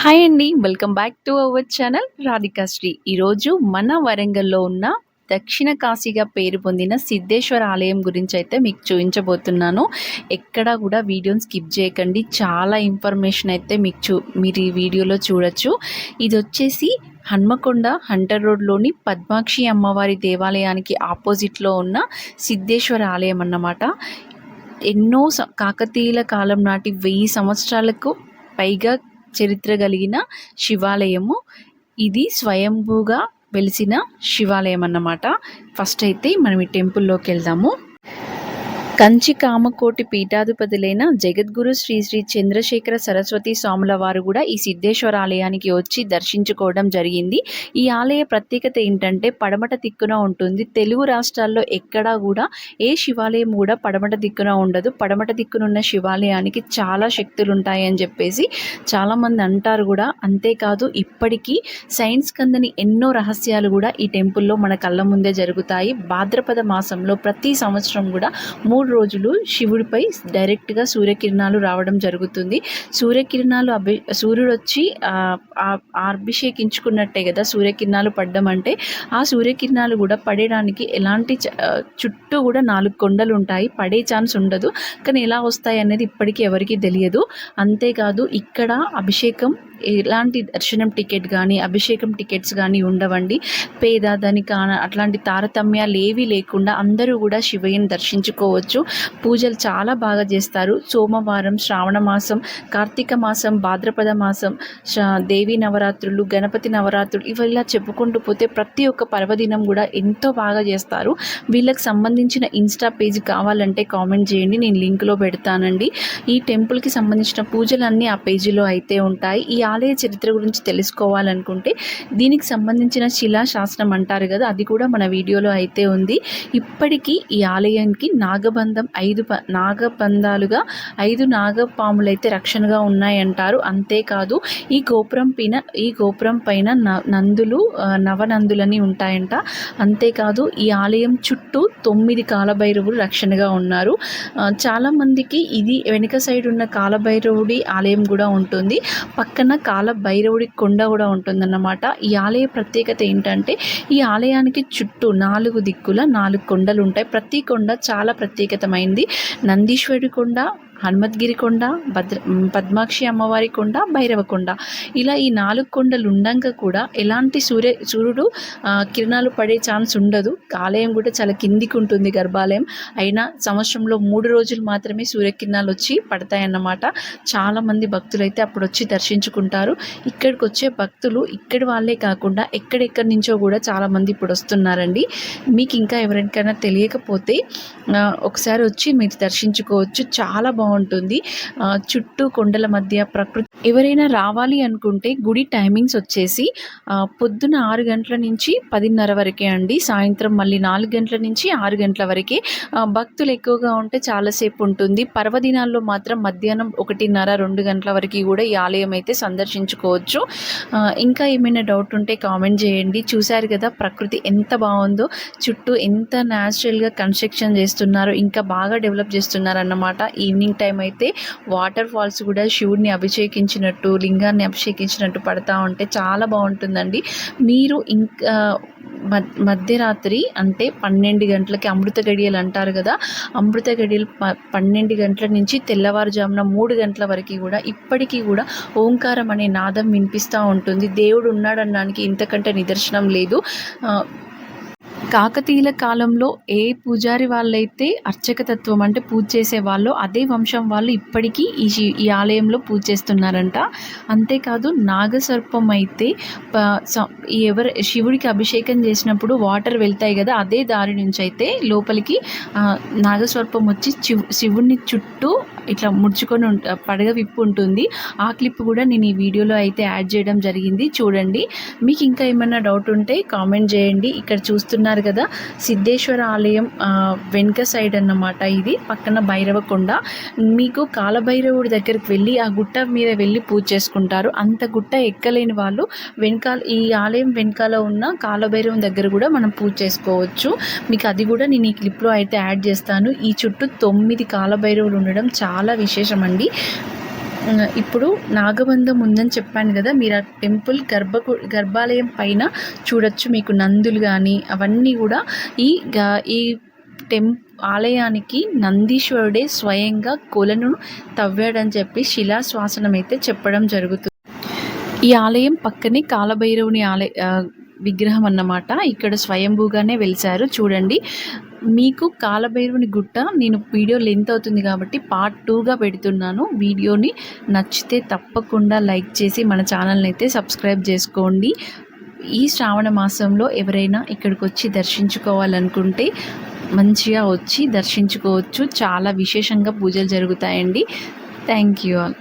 Hi అండి welcome back to our channel Radhikasri ఈరోజు మన వరంగల్లో ఉన్న దక్షిణ కాశీగా పేరు పొందిన సిద్ధేశ్వర ఆలయం గురించి అయితే మీకు చూపించబోతున్నాను. ఎక్కడా కూడా వీడియోని స్కిప్ చేయకండి చాలా ఇన్ఫర్మేషన్ అయితే మీకు చూ మీరు ఈ వీడియోలో చూడొచ్చు. ఇది వచ్చేసి హన్మకొండ హంటర్ రోడ్లోని పద్మాక్షి అమ్మవారి దేవాలయానికి ఆపోజిట్లో ఉన్న సిద్ధేశ్వర ఆలయం అన్నమాట. ఎన్నో కాకతీయుల కాలం నాటి వెయ్యి సంవత్సరాలకు పైగా చరిత్ర కలిగిన శివాలయము. ఇది స్వయంభూగా వెలిసిన శివాలయం అన్నమాట ఫస్ట్ అయితే మనం ఈ టెంపుల్లోకి వెళ్దాము. కంచి కామకోటి పీఠాధిపతులైన జగద్గురు శ్రీ శ్రీ చంద్రశేఖర సరస్వతి స్వాముల వారు కూడా ఈ సిద్ధేశ్వర ఆలయానికి వచ్చి దర్శించుకోవడం జరిగింది. ఈ ఆలయ ప్రత్యేకత ఏంటంటే పడమట దిక్కున ఉంటుంది. తెలుగు రాష్ట్రాల్లో ఎక్కడా కూడా ఏ శివాలయం కూడా పడమట దిక్కున ఉండదు. పడమట దిక్కునున్న శివాలయానికి చాలా శక్తులు ఉంటాయని చెప్పేసి చాలామంది అంటారు కూడా. అంతేకాదు ఇప్పటికీ సైన్స్ కందని ఎన్నో రహస్యాలు కూడా ఈ టెంపుల్లో మన కళ్ళ ముందే జరుగుతాయి. భాద్రపద మాసంలో ప్రతి సంవత్సరం కూడా మూడు రోజులు శివుడిపై డైరెక్ట్గా సూర్యకిరణాలు రావడం జరుగుతుంది. సూర్యకిరణాలు అభి సూర్యుడు వచ్చి అభిషేకించుకున్నట్టే కదా సూర్యకిరణాలు పడ్డం అంటే ఆ సూర్యకిరణాలు కూడా పడేయడానికి ఎలాంటి చుట్టూ కూడా నాలుగు కొండలు ఉంటాయి. పడే ఛాన్స్ ఉండదు. కానీ ఎలా వస్తాయి అనేది ఇప్పటికీ ఎవరికీ తెలియదు. అంతేకాదు ఇక్కడ అభిషేకం ఎలాంటి దర్శనం టికెట్ కానీ అభిషేకం టికెట్స్ కానీ ఉండవండి. పేద ధనిక అట్లాంటి తారతమ్యాలు ఏవీ లేకుండా అందరూ కూడా శివయ్యని దర్శించుకోవచ్చు. పూజలు చాలా బాగా చేస్తారు. సోమవారం శ్రావణ మాసం కార్తీక మాసం భాద్రపద మాసం దేవి నవరాత్రులు గణపతి నవరాత్రులు ఇవి ఇలా చెప్పుకుంటూ పోతే ప్రతి ఒక్క పర్వదినం కూడా ఎంతో బాగా చేస్తారు. వీళ్ళకి సంబంధించిన ఇన్స్టా పేజ్ కావాలంటే కామెంట్ చేయండి. నేను లింక్లో పెడతానండి. ఈ టెంపుల్కి సంబంధించిన పూజలన్నీ ఆ పేజీలో అయితే ఉంటాయి. ఈ ఆలయ చరిత్ర గురించి తెలుసుకోవాలనుకుంటే దీనికి సంబంధించిన శిలాశాసనం అంటారు కదా అది కూడా మన వీడియోలో అయితే ఉంది. ఇప్పటికీ ఈ ఆలయానికి నాగబంధ ఐదు ప నాగపందాలుగా ఐదు నాగపాములు అయితే రక్షణగా ఉన్నాయంటారు. అంతేకాదు ఈ గోపురం పైన ఈ గోపురం పైన న- నందులు నవనందులని ఉంటాయంట. అంతేకాదు ఈ ఆలయం చుట్టూ తొమ్మిది కాలభైరవులు రక్షణగా ఉన్నారు. చాలామందికి ఇది వెనుక సైడ్ ఉన్న కాలభైరవుడి ఆలయం కూడా ఉంటుంది. పక్కన కాలభైరవుడి కొండ కూడా ఉంటుందన్నమాట. ఈ ఆలయ ప్రత్యేకత ఏంటంటే ఈ ఆలయానికి చుట్టూ నాలుగు దిక్కుల నాలుగు కొండలు ఉంటాయి. ప్రతి కొండ చాలా ప్రత్యేకతమైంది. నందీశ్వరి కొండ హనుమద్గిరి కొండ భద్ర పద్మాక్షి అమ్మవారి కొండ భైరవ కొండ. ఇలా ఈ నాలుగు కొండలు ఉండంగా కూడా ఎలాంటి సూర్య సూర్యుడు కిరణాలు పడే ఛాన్స్ ఉండదు. ఆలయం కూడా చాలా కిందికి ఉంటుంది గర్భాలయం. అయినా సంవత్సరంలో మూడు రోజులు మాత్రమే సూర్యకిరణాలు వచ్చి పడతాయన్నమాట. చాలామంది భక్తులు అయితే అప్పుడు వచ్చి దర్శించుకుంటారు. ఇక్కడికి వచ్చే భక్తులు ఇక్కడి వాళ్ళే కాకుండా ఎక్కడెక్కడి నుంచో కూడా చాలామంది ఇప్పుడు వస్తున్నారండి. మీకు ఇంకా ఎవరికైనా తెలియకపోతే ఒకసారి వచ్చి మీరు దర్శించుకోవచ్చు. చాలా బాగుంది ఉంటుంది చుట్టూ కొండల మధ్య ప్రకృతి ఎవరైనా రావాలి అనుకుంటే గుడి టైమింగ్స్ వచ్చేసి పొద్దున ఆరు గంటల నుంచి పదిన్నర వరకే అండి. సాయంత్రం మళ్ళీ నాలుగు గంటల నుంచి ఆరు గంటల వరకే. భక్తులు ఎక్కువగా ఉంటే చాలాసేపు ఉంటుంది. పర్వదినాల్లో మాత్రం మధ్యాహ్నం ఒకటిన్నర రెండు గంటల వరకు కూడా ఈ ఆలయం అయితే సందర్శించుకోవచ్చు. ఇంకా ఏమైనా డౌట్ ఉంటే కామెంట్ చేయండి. చూశారు కదా ప్రకృతి ఎంత బాగుందో చుట్టూ ఎంత న్యాచురల్గా కన్స్ట్రక్షన్ చేస్తున్నారో ఇంకా బాగా డెవలప్ చేస్తున్నారన్నమాట. ఈవినింగ్ ఈవినింగ్ టైం అయితే వాటర్ ఫాల్స్ కూడా శివుడిని అభిషేకించినట్టు లింగాన్ని అభిషేకించినట్టు పడతా ఉంటే చాలా బాగుంటుందండి. మీరు ఇంకా మధ్యరాత్రి అంటే పన్నెండు గంటలకి అమృత గడియలు అంటారు కదా అమృత గడియలు ప- పన్నెండు గంటల నుంచి తెల్లవారుజామున మూడు గంటల వరకు కూడా ఇప్పటికీ కూడా ఓంకారం అనే నాదం వినిపిస్తూ ఉంటుంది. దేవుడు ఉన్నాడనడానికి ఇంతకంటే నిదర్శనం లేదు. కాకతీయుల కాలంలో ఏ పూజారి వాళ్ళైతే అర్చక తత్వం అంటే పూజ చేసే వాళ్ళో అదే వంశం వాళ్ళు ఇప్పటికీ ఈ ఈ ఆలయంలో పూజ చేస్తున్నారంట. అంతేకాదు నాగసర్పం అయితే ఎవరు శివుడికి అభిషేకం చేసినప్పుడు వాటర్ వెళ్తాయి కదా అదే దారి నుంచి అయితే లోపలికి నాగసర్పం వచ్చి శివు శివుడిని చుట్టూ ఇట్లా ముడుచుకొని పడగ విప్పు ఉంటుంది. ఆ క్లిప్ కూడా నేను ఈ వీడియోలో అయితే యాడ్ చేయడం జరిగింది. చూడండి. మీకు ఇంకా ఏమైనా డౌట్ ఉంటే కామెంట్ చేయండి. ఇక్కడ చూస్తున్నారు కదా సిద్ధేశ్వర ఆలయం వెనుక సైడ్ అన్నమాట ఇది పక్కన భైరవ కొండ మీకు కాలభైరవుడి దగ్గరికి వెళ్ళి ఆ గుట్ట మీద వెళ్ళి పూజ చేసుకుంటారు. అంత గుట్ట ఎక్కలేని వాళ్ళు వెనకాల ఈ ఆలయం వెనకాల ఉన్న కాలభైరవం దగ్గర కూడా మనం పూజ చేసుకోవచ్చు. మీకు అది కూడా నేను ఈ క్లిప్లో అయితే యాడ్ చేస్తాను. ఈ చుట్టూ తొమ్మిది కాలభైరవులు ఉండడం చాలా విశేషం అండి ఇప్పుడు నాగబంధం ఉందని చెప్పాను కదా మీరు ఆ టెంపుల్ గర్భ గర్భాలయం పైన చూడొచ్చు మీకు నందులు కానీ అవన్నీ కూడా ఈ గా- ఈ టెం ఆలయానికి నందీశ్వరుడే స్వయంగా కొలను తవ్వాడని చెప్పి శిలాశ్వాసనం అయితే చెప్పడం జరుగుతుంది ఈ ఆలయం పక్కనే కాలభైరవుని ఆలయ విగ్రహం అన్నమాట. ఇక్కడ స్వయంభూగానే వెలిచారు చూడండి. మీకు కాలభైరవుని గుట్ట నేను వీడియో లెంత్ అవుతుంది కాబట్టి పార్ట్ టూగా పెడుతున్నాను. వీడియోని నచ్చితే తప్పకుండా లైక్ చేసి మన ఛానల్ని అయితే సబ్స్క్రైబ్ చేసుకోండి. ఈ శ్రావణ మాసంలో ఎవరైనా ఇక్కడికి వచ్చి దర్శించుకోవాలనుకుంటే మంచిగా వచ్చి దర్శించుకోవచ్చు. చాలా విశేషంగా పూజలు జరుగుతాయండి. Thank you all.